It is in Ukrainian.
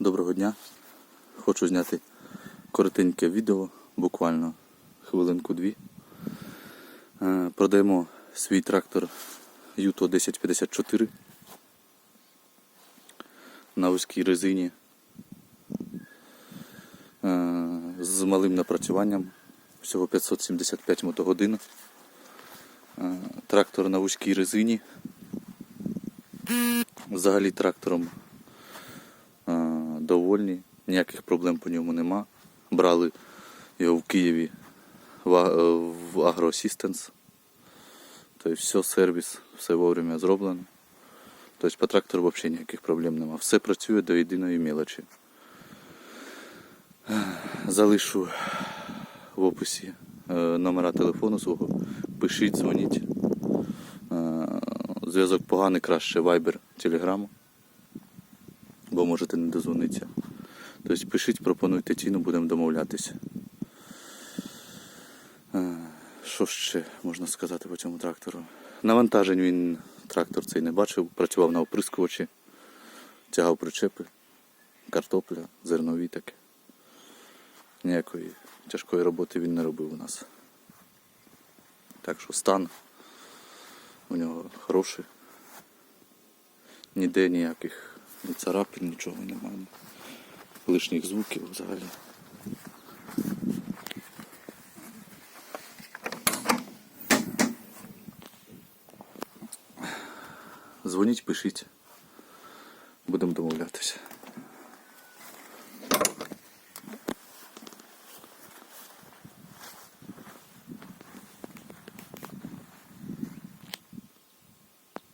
Доброго дня. Хочу зняти коротеньке відео, буквально хвилинку-дві. Е, Продаємо свій трактор Юто 1054 на вузькій резині е, з малим напрацюванням, всього 575 мотогодин. Е, Трактор на вузькій резині. Взагалі трактором довольні, ніяких проблем по ньому нема. Брали його в Києві в, а- Agro Assistance. Тобто все, сервіс, все вовремя зроблено. Тобто по трактору взагалі ніяких проблем нема. Все працює до єдиної мелочі. Е, Залишу в описі е, номера телефону свого. Пишіть, дзвоніть. Е, Зв'язок поганий, краще Viber, Telegram бо можете не дозвонитися. Тобто пишіть, пропонуйте ціну, будемо домовлятися. Е, Що ще можна сказати по цьому трактору? Навантажень він трактор цей не бачив, працював на оприскувачі, тягав причепи, картопля, зернові таке. Ніякої тяжкої роботи він не робив у нас. Так що стан у нього хороший. Ніде ніяких ні царапин, нічого немає. ні Лишніх звуків взагалі. Дзвоніть, пишіть.